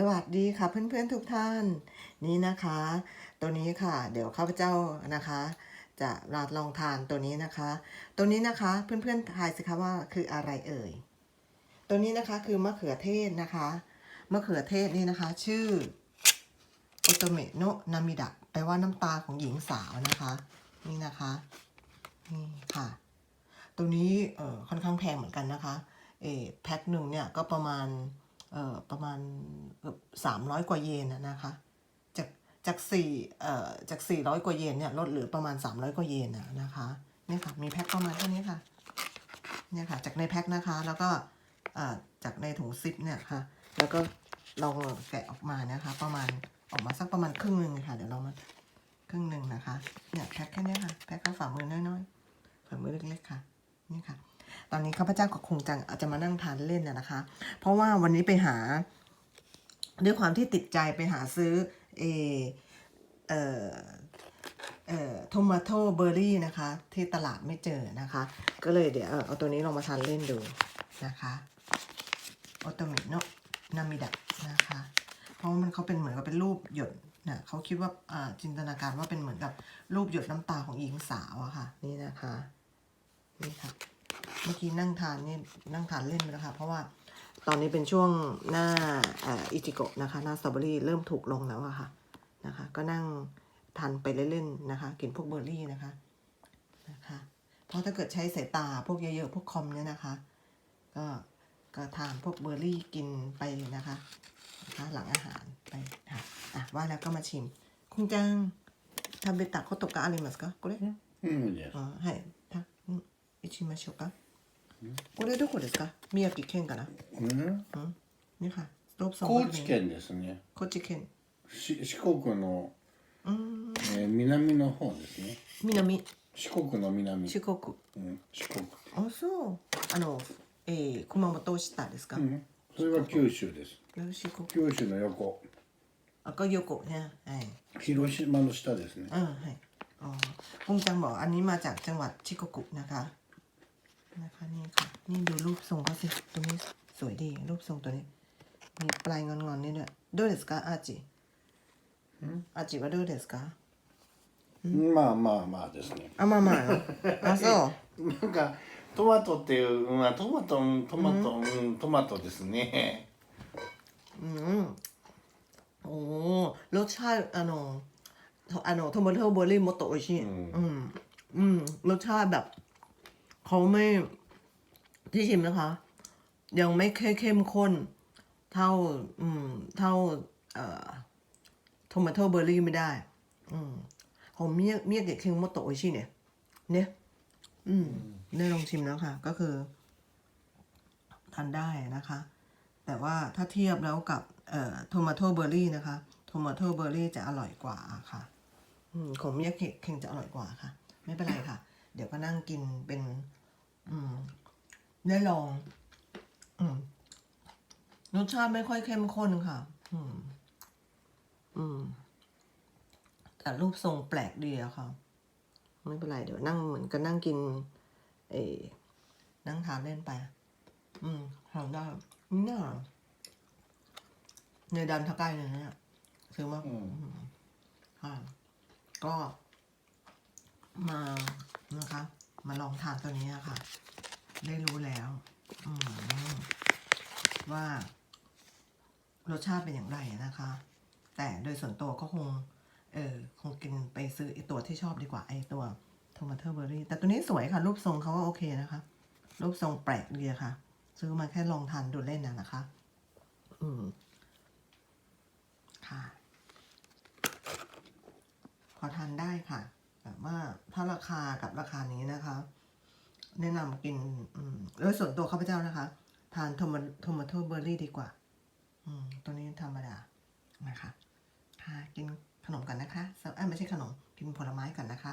สวัสดีค่ะเพื่อนๆทุกท่านนี่นะคะ ตัวนี้ค่ะ เดี๋ยวข้าพเจ้านะคะ จะราดลองทานตัวนี้นะคะ ตัวนี้นะคะเพื่อนๆทายสิคะว่าคืออะไรเอ่ย ตัวนี้นะคะคือมะเขือเทศนะคะ มะเขือเทศนี่นะคะ ชื่อโอโตเมโนะนามิดะแปลว่าน้ำตาของหญิงสาวนะคะ นี่นะคะนี่ค่ะ ตัวนี้เอ่อค่อนข้างแพงเหมือนกันนะคะเออแพ็คหนึ่งเนี่ยก็ประมาณ ประมาณเกือบสามร้อยกว่าเยนนะคะจากจากสี่เอ่อจากสี่ร้อยกว่าเยนเนี่ยลดเหลือประมาณสามร้อยกว่าเยนนะนะคะเนี่ยค่ะมีแพ็คประมาณเท่านี้ค่ะเนี่ยค่ะจากในแพ็คนะคะแล้วก็เอ่อจากในถุงซิปเนี่ยค่ะแล้วก็เราแกะออกมานะคะ ประมาณออกมาสักประมาณครึ่งหนึ่งค่ะเดี๋ยวเรามาครึ่งหนึ่งนะคะเนี่ยแพ็คแค่นี้ค่ะแพ็คข้าฝ่ามือน้อยๆฝ่ามือเล็กๆค่ะนี่ค่ะ ตอนนี้ข้าพเจ้าก็คงจะอาจจะมานั่งทานเล่นนะนะคะ เพราะว่าวันนี้ไปหา ด้วยความที่ติดใจไปหาซื้อเออเอ่อเอ่อทมาโตเบอร์รี่นะคะ ที่ตลาดไม่เจอนะคะ ก็เลยเดี๋ยวเอาตัวนี้ลองมาทานเล่นดูนะคะโอโตเมโนนามิดะนะคะ เพราะว่ามันเขาเป็นเหมือนกับเป็นรูปหยดนะเขาคิดว่าจินตนาการว่าเป็นเหมือนกับรูปหยดน้ำตาของหญิงสาวอะค่ะ นี่นะคะ นี่ค่ะ เมื่อกี้นั่งทานนี่นั่งทานเล่นไปแล้วค่ะ เพราะว่าตอนนี้เป็นช่วงหน้าเอ่ออิจิโกะนะคะ หน้าสตรอเบอรี่เริ่มถูกลงแล้วอะค่ะนะคะ ก็นั่งทานไปเล่นๆนะคะ กินพวกเบอร์รี่นะคะนะคะ เพราะถ้าเกิดใช้สายตาพวกเยอะๆพวกคอมเนี่ยนะคะ ก็ก็ทานพวกเบอร์รี่กินไปนะคะนะคะ หลังอาหารไปค่ะอ่ะว่าแล้วก็มาชิม คุณจังทำเบตะโคโตกะอะไรมัสกะこれうんです。あはい。た、うん、行きましょうか。 これどこですか宮城県かなうん、ねはい。ロープソン高知。県ですね。高知県。し四国の、うーん。えー南の方ですね。南、四国の南。四国。うん、四国。あ、そう。あの、えー、熊本下ですか、うん、それは九州です。よ四国。九州の横。赤横ね。はい。広島の下ですねう。ん、はい。อ๋อคุณจังบอกอันนี้มาจากจังหวัดชิโกกุนะคะ นะคะนี่ค่ะ นี่ดูรูปทรงเขาสิตัวนี้สวยดีรูปทรงตัวนี้ มีปลายงอนๆนี่ด้วยどうですかอาจิอาจิはどうですかまあまあまあですね。あまあまああそうなんかトマトっていう、まあトマト、うんトマト、うん、トマトですね。 อืมโอ้รสชาติあのあのトマトเบอร์รี่มโตโอชิอืม อืม รสชาติแบบ เขาไม่ที่ชิมนะคะ ยังไม่เข้เข้มข้น เท่า อืม เท่า เอ่อโทมโตเบอร์รี่ไม่ได้ อืมผมเมียเมียเกะคิงมโตโอชิเนี่ย เนี่ย อืมได้ลองชิมแล้วค่ะ ก็คือทานได้นะคะ แต่ว่าถ้าเทียบแล้วกับ เอ่อโทมโตเบอร์รี่นะคะโทมาโตเบอร์รี่จะอร่อยกว่าค่ะ อืมของเมียเกะคิงจะอร่อยกว่าค่ะ ไม่เป็นไรค่ะ เดี๋ยวก็นั่งกินเป็น อืมได้ลอง อืมรสชาติไม่ค่อยเข้มข้นค่ะ อืม อืม แต่รูปทรงแปลกดีอะค่ะ ไม่เป็นไร เดี๋ยวนั่งเหมือนกันนั่งกิน เออนั่งทานเล่นไป อืมทานได้เนี่ยในดันทะใกล้เลยเนี่ยซื้อมาうん。ค่ะก็ มานะคะ มาลองทานตัวนี้อะค่ะ ได้รู้แล้วว่ารสชาติเป็นอย่างไรนะคะ แต่โดยส่วนตัวก็คง เออคงกินไปซื้อไอตัวที่ชอบดีกว่าไอตัวโทมาโตเบอร์รี่แต่ตัวนี้สวยค่ะ รูปทรงเขาก็โอเคนะคะ รูปทรงแปลกดีค่ะ ซื้อมาแค่ลองทานดูเล่นนะนะคะ อืมค่ะพอทานได้ค่ะ แต่ว่าถ้าราคากับราคานี้นะคะ แนะนำกินอโดยส่วนตัวข้าพเจ้านะคะ ทานโทมาโทมโตเบอร์รี่ดีกว่า อืมตัวนี้ธรรมดานะคะค่ะกินขนมกันนะคะไม่ใช่ขนมกินผลไม้กันนะคะ